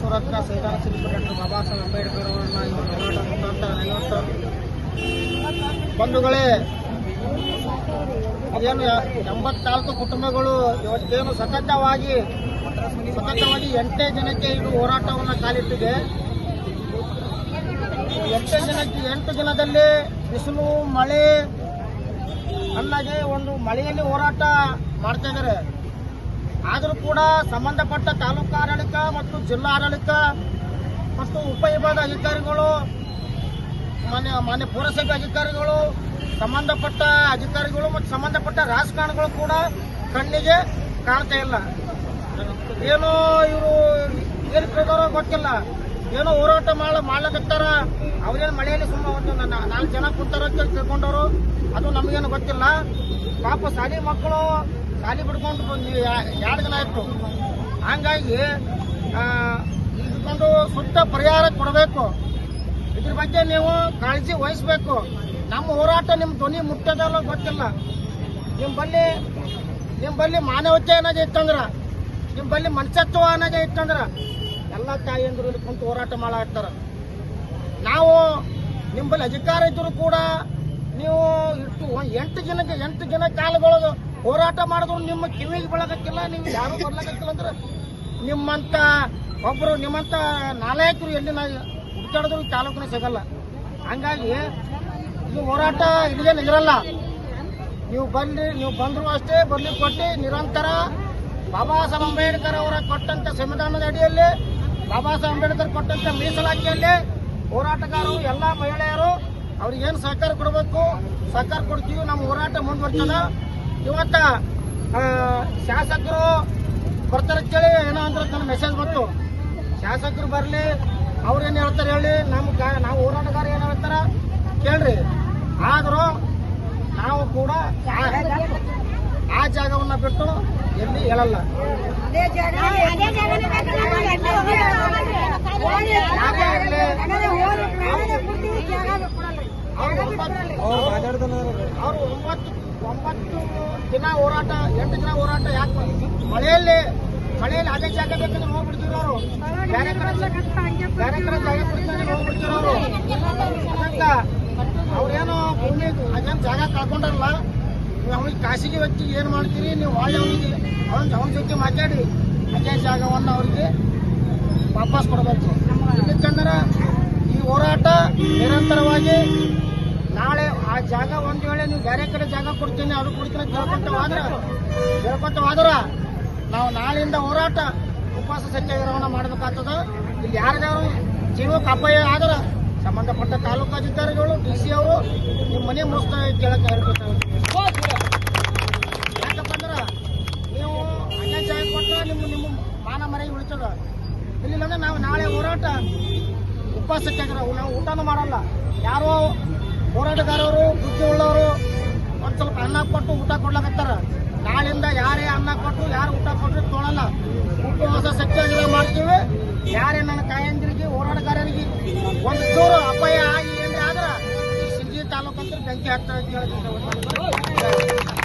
ವಿಶ್ವರತ್ನ ಸಂವಿಧಾನ ಶಿಲ್ಪಿ ಡಾಕ್ಟರ್ ಬಾಬಾ ಸಾಹೇಬ್ ಅಂಬೇಡ್ಕರ್ ಅವರನ್ನ ಹೋರಾಟ ಮುಖಾಂತರ ನೆನೆಯುತ್ತಾ ಬಂಧುಗಳೇ, ಅದೇನು ಎಂಬತ್ನಾಲ್ಕು ಕುಟುಂಬಗಳು ಇವತ್ತೇನು ಸತತವಾಗಿ ಸತತವಾಗಿ ಎಂಟೇ ಜನಕ್ಕೆ ಇದು ಹೋರಾಟವನ್ನು ಕಾಲಿಟ್ಟಿದೆ. ಎಂಟೇ ಜನಕ್ಕೆ ಎಂಟು ದಿನದಲ್ಲಿ ಬಿಸಿಲು, ಮಳೆ ಅನ್ನಗೆ ಒಂದು ಮಳೆಯಲ್ಲಿ ಹೋರಾಟ ಮಾಡ್ತಾ ಇದ್ದಾರೆ. ಆದರೂ ಕೂಡ ಸಂಬಂಧಪಟ್ಟ ತಾಲೂಕು ಆಡಳಿತ ಮತ್ತು ಜಿಲ್ಲಾ ಆಡಳಿತ ಮತ್ತು ಉಪವಿಭಾಗ ಅಧಿಕಾರಿಗಳು, ಮಾನ್ಯ ಮಾನ್ಯ ಪುರಸಭೆ ಅಧಿಕಾರಿಗಳು, ಸಂಬಂಧಪಟ್ಟ ಅಧಿಕಾರಿಗಳು ಮತ್ತು ಸಂಬಂಧಪಟ್ಟ ರಾಜಕಾರಣಿಗಳು ಕೂಡ ಕಣ್ಣಿಗೆ ಕಾಣ್ತಾ ಇಲ್ಲ. ಏನೋ ಇವರು ಏನು ಕೇಳಿದಾರೋ ಗೊತ್ತಿಲ್ಲ. ಏನೋ ಹೋರಾಟ ಮಾಡ, ಮಾಡ್ಲಕತ್ತಾರ. ಅವ್ರೇನು ಮಳೆಯಲ್ಲಿ ಸುಮ್ಮನೆ ಒಂದು ನಾಲ್ಕು ಜನ ಕೂತಾರ ಅಂತ ತಿಳ್ಕೊಂಡವರು. ಅದು ನಮಗೇನು ಗೊತ್ತಿಲ್ಲ. ಪಾಪ ಸಾಲಿ ಮಕ್ಕಳು ಶಾಲಿ ಬಿಡ್ಕೊಂಡು ಬಂದು ಎರಡು ದಿನ ಆಯ್ತು ಹಂಗಾಗಿ ಇದ್ಕೊಂಡು ಸೂಕ್ತ ಪರಿಹಾರ ಕೊಡಬೇಕು. ಇದ್ರ ಬಗ್ಗೆ ನೀವು ಕಾಳಜಿ ವಹಿಸ್ಬೇಕು. ನಮ್ಮ ಹೋರಾಟ ನಿಮ್ಮ ಧ್ವನಿ ಮುಟ್ಟದಲ್ಲ ಗೊತ್ತಿಲ್ಲ. ನಿಮ್ಮ ಬಲ್ಲಿ ನಿಮ್ಮ ಬಲ್ಲಿ ಮಾನವತೆ ಅನ್ನೋದೇ ಇತ್ತಂದ್ರೆ ನಿಮ್ಮ ಬಲ್ಲಿ ಮನುಷ್ಯತ್ವ ಅನ್ನೋದೇ ಇತ್ತಂದ್ರೆ, ಎಲ್ಲ ತಾಯಿಯಂದ್ರು ಇಲ್ಲಿ ಕುಂತು ಹೋರಾಟ ಮಾಡಾಕ್ತಾರ ನಾವು ನಿಮ್ಮಲ್ಲಿ ಅಧಿಕಾರ ಇದ್ದರೂ ಕೂಡ ನೀವು ಇಟ್ಟು ಎಂಟು ಜನಕ್ಕೆ ಎಂಟು ಜನ ಕಾಲಗಳು ಹೋರಾಟ ಮಾಡಿದ್ರು ನಿಮ್ಮ ಕಿವಿಗೆ ಬೆಳಗಕ್ಕಿಲ್ಲ ನೀವು ಯಾರು ಬರ್ಲಕತ್ತಿಲ್ಲ ಅಂದ್ರೆ ನಿಮ್ಮಂತ ಒಬ್ಬರು ನಿಮ್ಮಂತ ನಾಲಾಯಕರು ಎಲ್ಲಿ ನಾ ಹುಡುಕಾಡಿದ್ರು ತಾಲೂಕಿನ ಸಿಗಲ್ಲ. ಹಂಗಾಗಿ ಇದು ಹೋರಾಟ ಇದೇನು ಇರಲ್ಲ ನೀವು ಬಂದ್ರಿ, ನೀವು ಬಂದ್ರು ಅಷ್ಟೇ, ಬರ್ಲಿ ಕೊಟ್ಟು, ನಿರಂತರ ಬಾಬಾ ಸಾಹೇಬ್ ಅಂಬೇಡ್ಕರ್ ಅವರ ಕೊಟ್ಟಂತ ಸಂವಿಧಾನದ ಅಡಿಯಲ್ಲಿ, ಬಾಬಾ ಸಾಹೇಬ್ ಅಂಬೇಡ್ಕರ್ ಕೊಟ್ಟಂತ ಮೀಸಲಾತಿಯಲ್ಲಿ ಹೋರಾಟಗಾರರು, ಎಲ್ಲ ಮಹಿಳೆಯರು ಅವ್ರಿಗೇನು ಸಹಕಾರ ಕೊಡಬೇಕು? ಸಹಕಾರ ಕೊಡ್ತೀವಿ, ನಮ್ಮ ಹೋರಾಟ ಮುಂದುವರ್ತದ ಇವತ್ತ ಶಾಸಕರು ಬರ್ತಾರೆ ಕೇಳಿ ಏನೋ ಅಂದ್ರೆ ನನ್ನ ಮೆಸೇಜ್ ಬಂತು. ಶಾಸಕರು ಬರಲಿ ಅವ್ರು ಏನು ಹೇಳ್ತಾರೆ ಹೇಳಿ ನಮ್ಮ ನಾವು ಹೋರಾಟಗಾರ ಏನು ಹೇಳ್ತಾರ ಕೇಳ್ರಿ. ಆದರೂ ನಾವು ಕೂಡ ಆ- ಜಾಗವನ್ನು ಬಿಟ್ಟು ಎಲ್ಲಿ ಹೇಳಲ್ಲ. ಅವ್ರು ಒಂಬತ್ತು ಒಂಬತ್ತು ದಿನ ಹೋರಾಟ ಎಂಟು ದಿನ ಹೋರಾಟ ಯಾಕೆ? ಮಳೆಯಲ್ಲಿ ಮಳೆಯಲ್ಲಿ ಅದೇ ಜಾಗ ಬೇಕಂದ್ರೆ ಹೋಗ್ಬಿಡ್ತಿದ್ರು ಅವರು. ಬೇರೆ ಕಡೆ ಬೇರೆ ಕಡೆ ಜಾಗ ಕೊಡ್ತಾರೆ ಅವರು. ಅದಕ್ಕ ಅವ್ರೇನು ಭೂಮಿ ಅದೇನು ಜಾಗ ಕಳ್ಕೊಂಡಲ್ಲ ನೀವು ಅವ್ನಿಗೆ ಖಾಸಗಿ ವ್ಯಕ್ತಿಗೆ ಏನು ಮಾಡ್ತೀರಿ? ನೀವು ಒಳ್ಳೆ ಅವ್ರಿಗೆ ಅವ್ರ ಅವನ ಜೊತೆ ಮಾತಾಡಿ. ಅದೇ ಜಾಗವನ್ನು ಅವ್ರಿಗೆ ವಾಪಸ್ ಕೊಡಬೇಕು. ಯಾಕಂದ್ರೆ ಈ ಹೋರಾಟ ನಿರಂತರವಾಗಿ ನಾಳೆ ಆ ಜಾಗ ಒಂದು ವೇಳೆ ನೀವು ಬೇರೆ ಕಡೆ ಜಾಗ ಕೊಡ್ತೀನಿ, ಅದು ಕೊಡ್ತೀನಿ ಕೇಳ್ಕೊತವಾದ್ರ ಹೇಳ್ಕೊಂತ ನಾವು ನಾಳೆಯಿಂದ ಹೋರಾಟ, ಉಪವಾಸ ಸತ್ಯಾಗ್ರಹವನ್ನ ಮಾಡಬೇಕಾಗ್ತದ. ಇಲ್ಲಿ ಯಾರಿಗಾರು ಜೀವಕ್ಕೆ ಅಪಾಯ ಆದ್ರೆ, ಸಂಬಂಧಪಟ್ಟ ತಾಲೂಕು ಅಧಿಕಾರಿಗಳು, ಡಿ ಸಿ ಅವರು ನಿಮ್ಮ ಮನೆ ಮುಗಿಸ್ತಾ ಕೇಳಕ್ಕೆ ಹೇಳ್ಬೇಕಾಗುತ್ತೆ ಯಾಕಪ್ಪ ಅಂದ್ರ ನೀವು ಅನ್ಯ ಜಾಗ ಕೊಟ್ಟರೆ ನಿಮ್ಮ ನಿಮ್ಮ ಮಾನ ಮರೆಗೆ ಉಳಿತದ. ಇಲ್ಲಿಲ್ಲಂದ್ರೆ ನಾವು ನಾಳೆ ಹೋರಾಟ, ಉಪವಾಸ ಸತ್ಯಾಗ್ರಹ, ನಾವು ಊಟನೂ ಮಾಡಲ್ಲ. ಯಾರೋ ಹೋರಾಟಗಾರರು ಬುದ್ಧಿ ಉಳ್ಳವರು ಒಂದ್ ಸ್ವಲ್ಪ ಅನ್ನ ಕೊಟ್ಟು ಊಟ ಕೊಡ್ಲಕತ್ತಾರ. ನಾಳಿಂದ ಯಾರೇ ಅನ್ನ ಕೊಟ್ಟು, ಯಾರು ಊಟ ಕೊಟ್ಟರು ತೊಗೊಳಲ್ಲ ಉಪವಾಸ ಸತ್ಯಾಗ್ರಹ ಮಾಡ್ತೀವಿ. ಯಾರೇ ನನ್ನ ತಾಯಂದಿರಿಗೆ, ಹೋರಾಟಗಾರರಿಗೆ ಒಂದು ಚೂರು ಅಪಾಯ ಆಗಿ ಏನ್ರಿ ಆದ್ರೆ ಸಿಂಗಿ ತಾಲೂಕು ಅಂತ ಬೆಂಕಿ ಹಾಕ್ತಾರೆ ಅಂತ ಹೇಳ್ತೀನಿ